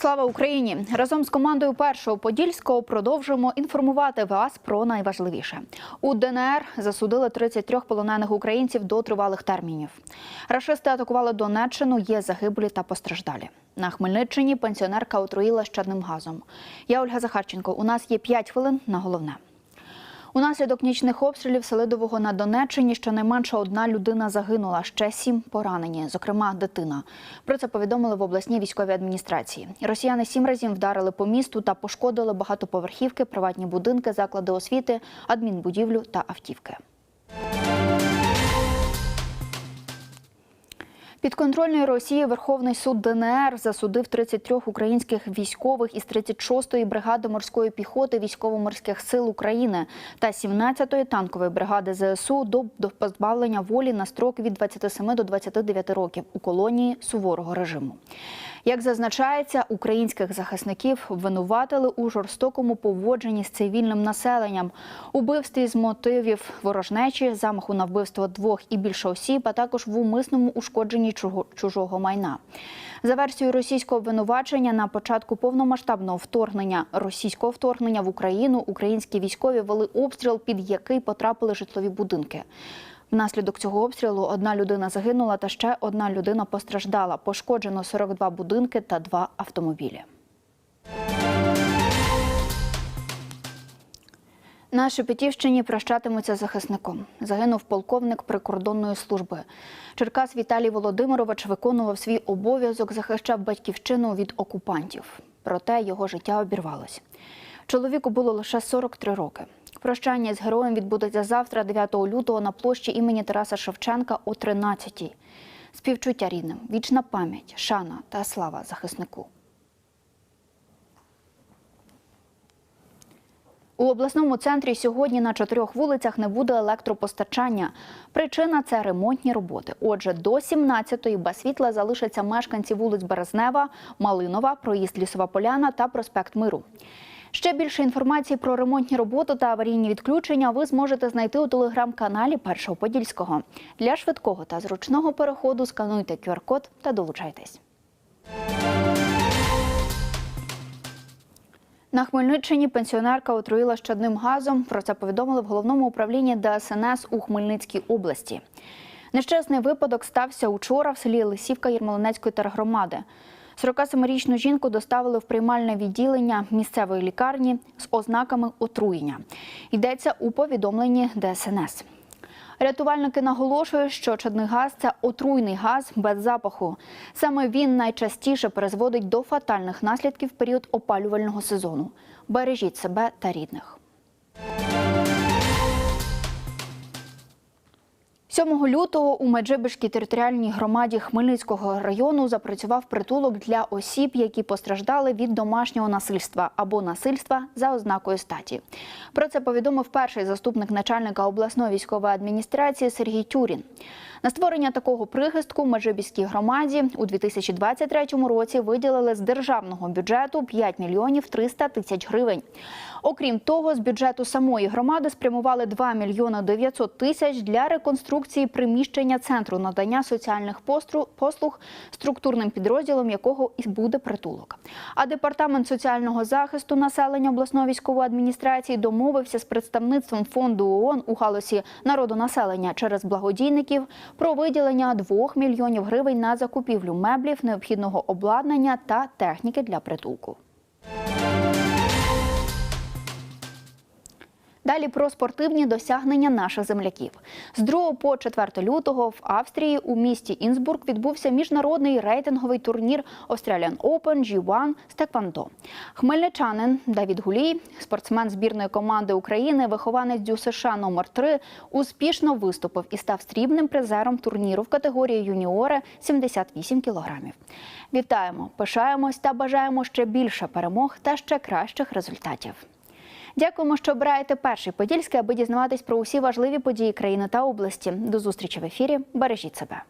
Слава Україні! Разом з командою першого подільського продовжуємо інформувати вас про найважливіше. У ДНР засудили 33 полонених українців до тривалих термінів. Рашисти атакували Донеччину. Є загиблі та постраждалі. На Хмельниччині пенсіонерка отруїла щадним газом. Я Ольга Захарченко. У нас є 5 хвилин на головне. Унаслідок нічних обстрілів Селидового на Донеччині щонайменше одна людина загинула, ще сім поранені, зокрема дитина. Про це повідомили в обласній військовій адміністрації. Росіяни сім разів вдарили по місту та пошкодили багатоповерхівки, приватні будинки, заклади освіти, адмінбудівлю та автівки. Підконтрольної Росії Верховний суд ДНР засудив 33 українських військових із 36-ї бригади морської піхоти військово-морських сил України та 17-ї танкової бригади ЗСУ до, позбавлення волі на строк від 27 до 29 років у колонії суворого режиму. Як зазначається, українських захисників обвинуватили у жорстокому поводженні з цивільним населенням, убивстві з мотивів ворожнечі, замаху на вбивство двох і більше осіб, а також в умисному ушкодженні чужого майна. За версією російського обвинувачення, на початку повномасштабного вторгнення російського вторгнення в Україну українські військові вели обстріл, під який потрапили житлові будинки. Внаслідок цього обстрілу одна людина загинула та ще одна людина постраждала. Пошкоджено 42 будинки та два автомобілі. На Шепетівщині прощатимуться захисником. Загинув полковник прикордонної служби. Черкас Віталій Володимирович виконував свій обов'язок, захищав батьківщину від окупантів. Проте його життя обірвалось. Чоловіку було лише 43 роки. Прощання з героєм відбудеться завтра, 9 лютого, на площі імені Тараса Шевченка о 13-й. Співчуття рідним, вічна пам'ять, шана та слава захиснику. У обласному центрі сьогодні на чотирьох вулицях не буде електропостачання. Причина це ремонтні роботи. Отже, до 17-ї без світла залишаться мешканці вулиць Березнева, Малинова, проїзд Лісова Поляна та проспект Миру. Ще більше інформації про ремонтні роботи та аварійні відключення ви зможете знайти у телеграм-каналі Першого Подільського. Для швидкого та зручного переходу скануйте QR-код та долучайтесь. На Хмельниччині пенсіонерка отруїла щадним газом. Про це повідомили в головному управлінні ДСНС у Хмельницькій області. Нещасний випадок стався учора в селі Лисівка Єрмолинецької тергромади. 47-річну жінку доставили в приймальне відділення місцевої лікарні з ознаками отруєння. Йдеться у повідомленні ДСНС. Рятувальники наголошують, що чадний газ це отруйний газ без запаху. Саме він найчастіше призводить до фатальних наслідків в період опалювального сезону. Бережіть себе та рідних. 7 лютого у Меджибишкій територіальній громаді Хмельницького району запрацював притулок для осіб, які постраждали від домашнього насильства або насильства за ознакою статі. Про це повідомив перший заступник начальника обласної військової адміністрації Сергій Тюрін. На створення такого прихистку в Меджибіській громаді у 2023 році виділили з державного бюджету 5 мільйонів 300 тисяч гривень. Окрім того, з бюджету самої громади спрямували 2 мільйони 900 тисяч для реконструкції приміщення центру надання соціальних послуг, структурним підрозділом якого і буде притулок. А департамент соціального захисту населення обласної військової адміністрації домовився з представництвом фонду ООН у галузі народонаселення через благодійників про виділення 2 мільйонів гривень на закупівлю меблів, необхідного обладнання та техніки для притулку. Далі про спортивні досягнення наших земляків. З 2 по 4 лютого в Австрії у місті Інсбург відбувся міжнародний рейтинговий турнір Australian Open G1 з Теквандо. Хмельничанин Давід Гулій, спортсмен збірної команди України, вихованець Дю США номер 3 успішно виступив і став срібним призером турніру в категорії юніори 78 кілограмів. Вітаємо, пишаємось та бажаємо ще більше перемог та ще кращих результатів. Дякуємо, що обираєте перший подільський, аби дізнаватись про усі важливі події країни та області. До зустрічі в ефірі. Бережіть себе.